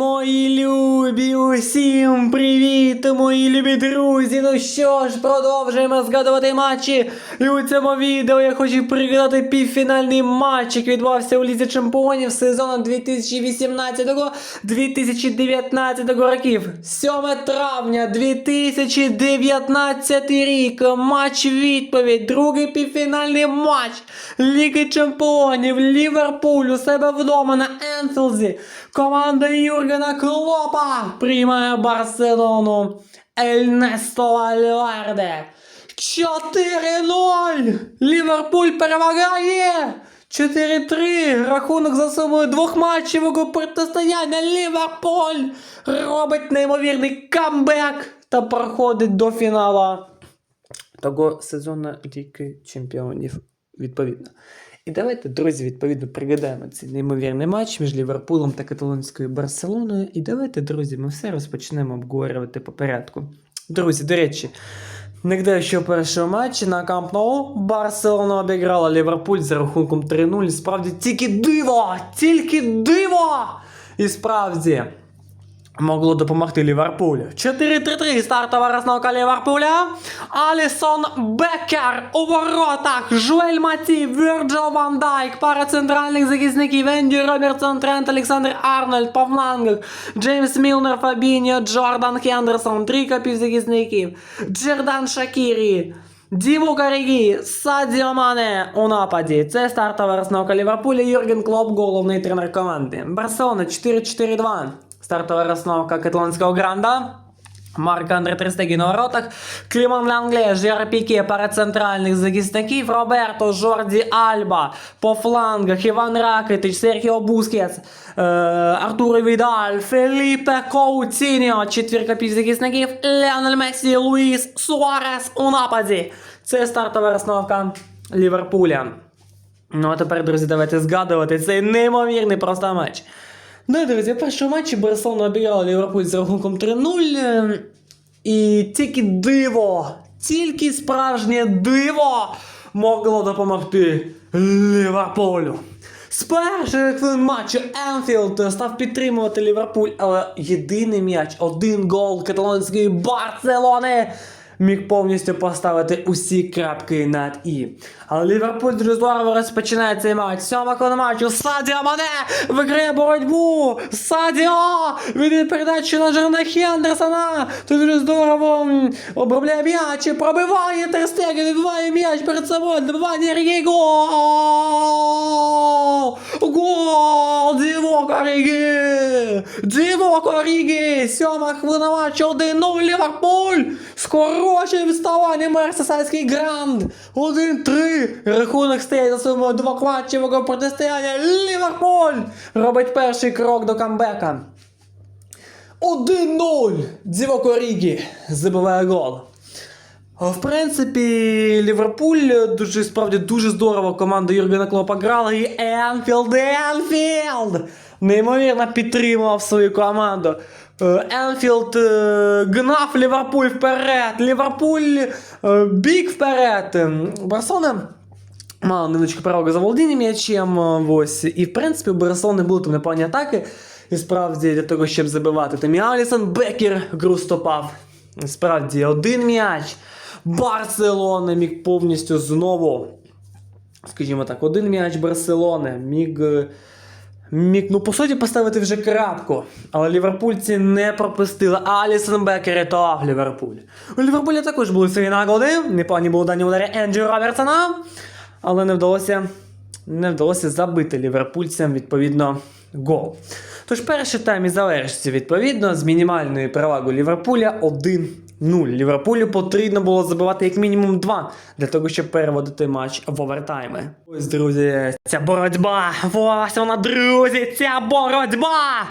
мої любі, усім привіт, мої любі друзі. Ну що ж, продовжуємо згадувати матчі. І у цьому відео я хочу пригадати півфінальний матч, який відбувався у Лізі Чемпіонів сезону 2018-2019 років. 7 травня 2019 рік. Матч відповідь. Другий півфінальний матч Ліги Чемпіонів. Ліверпуль у себе вдома на Енфілзі. Команда Юргена Клопа приймає Барселону. Ельнесто Вальварде. 4-0! Ліверпуль перемагає! 4-3. Рахунок за сумою двох матчевого протистояння. Ліверпуль робить неймовірний камбек та проходить до фіналу того сезону Ліги Чемпіонів відповідно. І давайте, друзі, відповідно пригадаємо цей неймовірний матч між Ліверпулем та каталонською Барселоною. І давайте, друзі, ми все розпочнемо обговорювати по порядку. Друзі, до речі, в першому матчі на Камп Ноу Барселона обіграла Ліверпуль за рахунком 3-0. Справді тільки диво! Тільки диво! І справді могло допомогти Ліверпулю. 4-3-3 стартова розновка Ліверпуля. Алісон Беккер у воротах. Жуель Маті, Вірджил Ван Дайк. Пара центральних захисників. Енді Робертсон, Трент, Олександр Арнольд по. Джеймс Мілнер, Фабіньо, Джордан Хендерсон. Три копівзахисників. Джердан Шакірі. Діву Карігі, Садіо Мане у нападі. Це стартова розновка Ліверпуля. Юрген Клоп, головний тренер команди. Барселона 4-4-2. Стартова розновка каталонського гранда. Марк Андре Трестегі на воротах. Кліман Лангле, Жер Піке, пара центральних захисників. Роберто, Жорді Альба. По флангах Іван Ракетич, Серхіо Бускетс, е, Артуро Відаль, Феліпе Коутіньо, четвірка півзахисників. Леонель Месі, Луїс Суарес у нападі. Це стартова розновка Ліверпуля. Ну а тепер, друзі, давайте згадувати цей неймовірний просто матч. Ну, друзі, в першому матчі Барселона обіграла Ліверпуль з рахунком 3-0. е, І тільки диво, тільки справжнє диво могло допомогти Ліверпулю. З перших хвилин матчу Енфілд став підтримувати Ліверпуль, але єдиний м'яч, один гол каталонської Барселони міг повністю поставити усі крапки над І. Але Ліверпуль дуже здорово розпочинає цей матч. Сьома хвилина матчу. Садіо Мане виграє боротьбу. Садіо! Віддає передачу на Джерна Хендерсона. Тут дуже здорово обробляє м'яч і пробиває Терстеген, відбиває м'яч перед собою. Добивання Рігі. Гол! Гол! Діво Корігі! Діво Корігі! Сьома хвилина матчу 1-0 Ліверпуль! Скорочує відставання Мерсесайський Гранд! 1-3! Рахунок стає за сумою двокватчевого протистояння Ліверпуль! Робить перший крок до камбека. 1-0! Діво Корігі забиває гол. В принципі, Ліверпуль дуже справді дуже здорово команда Юргена Клопа грала і Енфілд, Енфілд! Неймовірно підтримував свою команду. Е, Енфілд е, гнав Ліверпуль вперед. Ліверпуль е, біг вперед. Ем, Барселона мала невеличку перевагу за володіння м'ячем. Ось. І в принципі у Барселони були там непогані атаки. І справді для того, щоб забивати. Там Алісон Бекер гру стопав. Справді, один м'яч. Барселона міг повністю знову. Скажімо так, один м'яч Барселони міг. Міг, ну, по суті, поставити вже крапку. Але ліверпульці не пропустили. Алісон Бекер і рятував Ліверпуль. У Ліверпуля також були свої нагоди. Непогані були дані удари Енджі Робертсона. Але не вдалося, не вдалося забити ліверпульцям, відповідно, гол. Тож перший тайм і завершився відповідно з мінімальною перевагою Ліверпуля 1-0. Ліверпулю потрібно було забивати як мінімум 2 для того, щоб переводити матч в овертайми. Ось, друзі, ця боротьба. Ось вона, друзі, ця боротьба,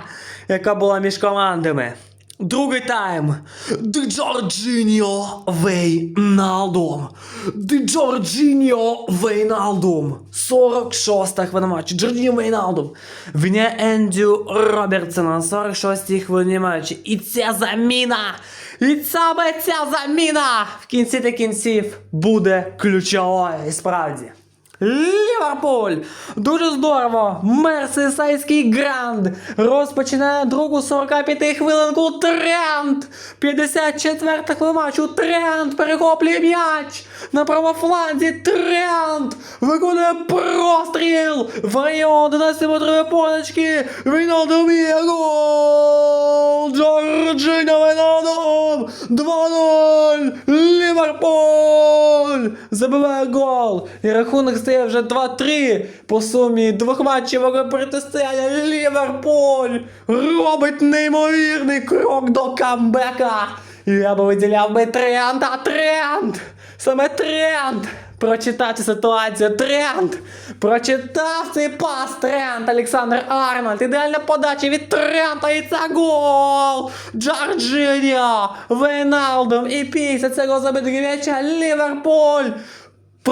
яка була між командами. Другий тайм. Ди Джорджініо Вейналдум. Ди Джорджініо Вейналдум. 46-та хвилина матчу. Джорджініо Вейналдум. Виняє Ендю Робертсона 46-й хвилині матчі. І ця заміна. І саме ця заміна в кінці та кінців буде ключовою. І справді. Ліверпуль! Дуже здорово! Мерсисайський гранд розпочинає другу 45 хвилинку Трент! 54 хвилина матчу Трент перехоплює м'яч! На правофланзі Трент! Виконує простріл! В район 11 метрової поночки! Війнолдо б'є гол! Джорджиня Війнолдом! 2-0! Ліверпуль! Забиває гол! І рахунок стає вже 2-3 по сумі двохматчевого протистояння Ліверпуль робить неймовірний крок до камбека. Я би виділяв би тренд, а тренд! Саме тренд! Прочитати ситуацію, тренд! Прочитав цей пас, тренд, Олександр Арнольд, ідеальна подача від трента і це гол! Джорджиньо, Вейналдом і після цього забитого м'яча Ліверпуль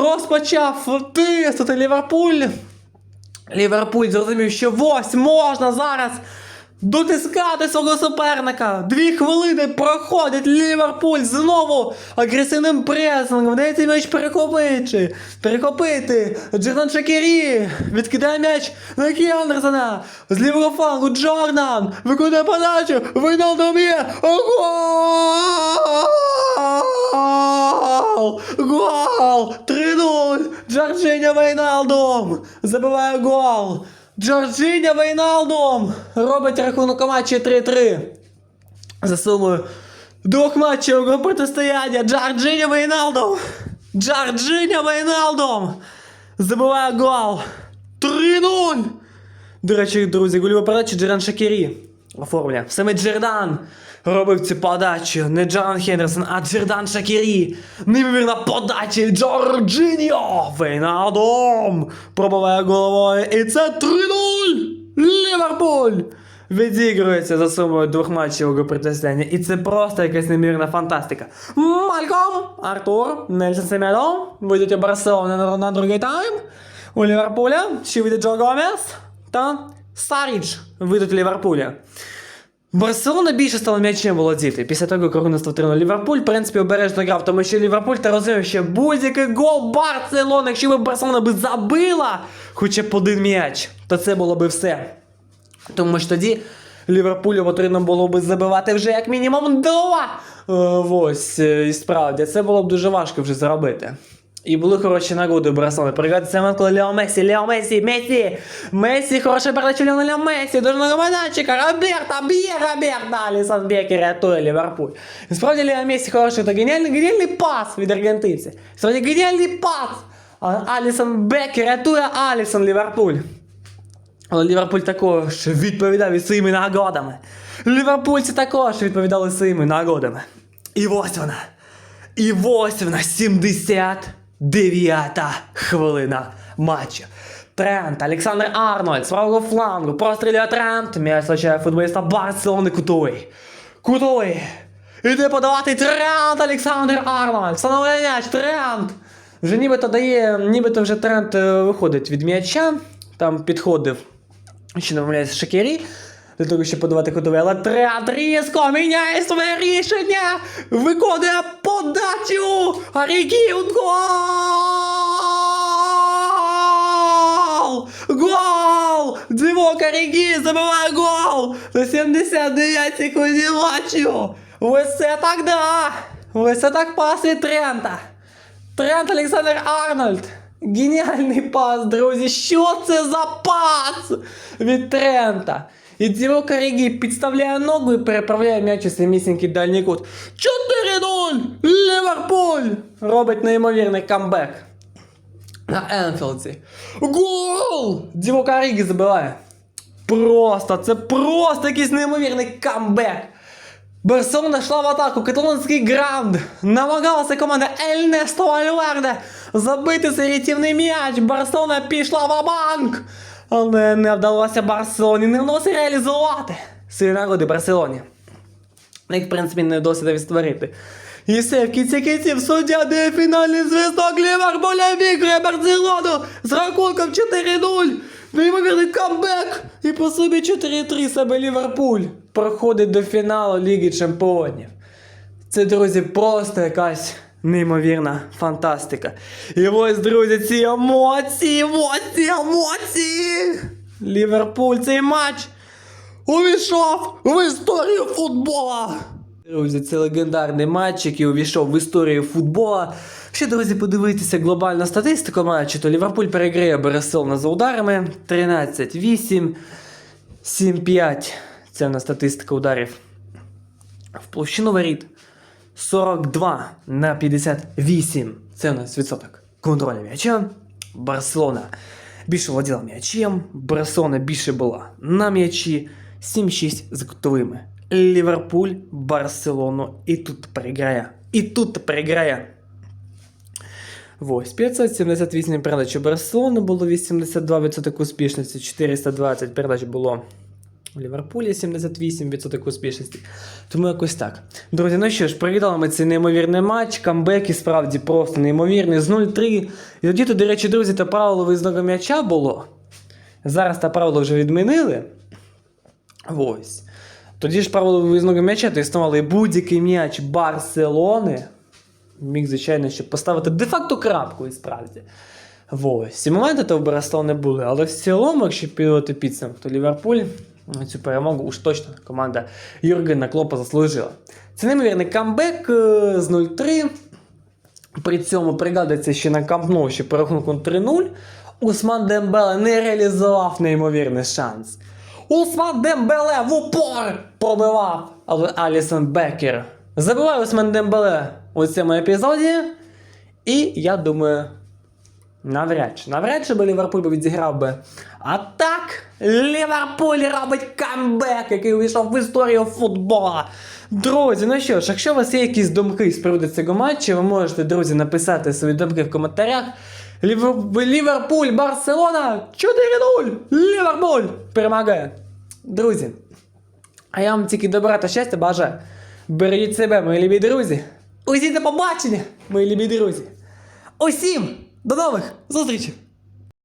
розпочав тиснути Ліверпуль. Ліверпуль зрозумів, що ось можна зараз дотискати свого суперника. Дві хвилини проходить Ліверпуль знову агресивним пресингом. Вдається м'яч перехопити. Перехопити. Джордан Шакірі відкидає м'яч на Кі Андерсона. З лівого флангу Джордан виконує подачу. Вийналдом є. Гол! Гол! 3-0! Джорджиня Вейналдом! Забиває гол! Джорджиня Вейналдом! Робить рахунок у матчі 3-3. За сумою двох матчів протистояння Джорджиня Вейналдом! Джорджиня Вейналдом! Забиває гол! 3-0! До речі, друзі, гольова передача Джеран Шакірі оформлює. Саме Джердан робив цю подачу. Не Джордан Хендерсон, а Джердан Шакірі. Неймовірна подача від Джорджиньо. Вейнадом пробиває головою. І це 3-0. Ліверпуль відігрується за сумою двохматчевого протистояння. І це просто якась неймовірна фантастика. Мальком, Артур, Нельсон Семедо вийдуть Барселони на, на другий тайм. У Ліверпуля ще вийде Джо Гомес та Саріч вийдуть у Ліверпуля. Барселона більше стала м'ячем володіти. Після того, як рахунок 3 Ліверпуль, в принципі, обережно грав, тому що Ліверпуль та розумів, що будь-який гол Барселони, якщо б Барселона би забила хоча б один м'яч, то це було би все. Тому що тоді Ліверпулю потрібно було би забивати вже як мінімум два. Е, ось, е, і справді, це було б дуже важко вже зробити. І були хороші нагоди у Барселони. Пригадується цей момент, коли Лео Месі, Лео Месі, Месі, Месі, хороша передача Леонеля Месі, дуже много майданчика, Роберта, б'є Роберта, Алісон Бекер рятує Ліверпуль. І справді Лео Месі хороший, та геніальний, геніальний пас від аргентинця. Справді геніальний пас. Алісон Бекер рятує Алісон Ліверпуль. Але Ліверпуль також відповідав і своїми нагодами. Ліверпульці також відповідали своїми нагодами. І ось вона. І ось вона 79-та хвилина матчу. Трент, Олександр Арнольд з правого флангу, прострілює Трент, м'яч влучає футболіста Барселони Кутовий. Кутовий. Іде подавати Трент, Олександр Арнольд. Встановлює м'яч, Трент. Вже нібито дає, нібито вже Трент е, виходить від м'яча. Там підходив, ще не помиляюсь, Шакері. Для того, щоб подавати кутовий, але Трент різко міняє своє рішення. Виконує подачу. Арігі гол! Гол! Дивок Арігі забиває гол! На 79 секунді матчу! Ось це так да! Ось це так пас від Трента! Трент Олександр Арнольд! Геніальний пас, друзі! Що це за пас від Трента? І Діво Карігі підставляє ногу і переправляє м'яч у самісінький дальній кут. 4-0! Ліверпуль! Робить неймовірний камбек. На Енфілді. Гол! Діво Карігі забиває. Просто, це просто якийсь неймовірний камбек. Барселона йшла в атаку, каталонський гранд. Намагалася команда Ельнесто Вальверде забити цей рятівний м'яч. Барселона пішла в банк Але не вдалося Барселоні, не вдалося реалізувати свої нагоди Барселоні. Їх, в принципі, не вдалося навіть створити. І все, в кінці кінців суддя дає фінальний зв'язок Ліверпуля обігрує Барселону з рахунком 4-0. Неймовірний камбек! І по собі 4-3 саме Ліверпуль проходить до фіналу Ліги Чемпіонів. Це, друзі, просто якась Неймовірна фантастика. І ось, друзі, ці емоції, емоції, емоції. Ліверпуль цей матч увійшов в історію футбола. Друзі, це легендарний матч, який увійшов в історію футбола. Ще, друзі, подивитися глобальну статистику матчу, то Ліверпуль переграє Барселона за ударами 13-8, 7-5. Це в нас статистика ударів в площину воріт. 42 на 58. Це у нас відсоток контролю м'яча. Барселона більше володіла м'ячем. Барселона більше була на м'ячі. 7-6 з кутовими. Ліверпуль, Барселону і тут переграє. І тут переграє. Ось, 578 передач у Барселони було 82% успішності, 420 передач було у Ліверпулі 78% успішності. Тому якось так. Друзі, ну що ж, привітали ми цей неймовірний матч. Камбек і справді просто неймовірний з 0-3. І тоді, то, до речі, друзі, то правило виїзного м'яча було. Зараз те правило вже відмінили. Ось. Тоді ж правило виїзного м'яча, то існували будь-який м'яч Барселони. Міг, звичайно, щоб поставити де-факто крапку і справді. Ось. Ці моменти то в Барселони були, але в цілому, якщо підводити підсумок, то Ліверпуль цю перемогу уж точно команда Юргена Клопа заслужила. Це неймовірний камбек з 0-3. При цьому пригадується ще на Кампну, що по рахунку 3-0. Усман Дембеле не реалізував неймовірний шанс. Усман Дембеле в упор пробивав, Алісон Бекер забиває Усман Дембеле у цьому епізоді. І я думаю, навряд чи навряд чи би Ліверпуль би відзіграв би. А так, Ліверпуль робить камбек, який увійшов в історію футбола. Друзі, ну що ж, якщо у вас є якісь думки з приводу цього матчу, ви можете, друзі, написати свої думки в коментарях. Ліверпуль, Барселона 4-0! Ліверпуль перемагає. Друзі, а я вам тільки добра та щастя бажаю. Бережіть себе, мої любі друзі. Усі до побачення, мої любі друзі. Усім до нових зустрічей!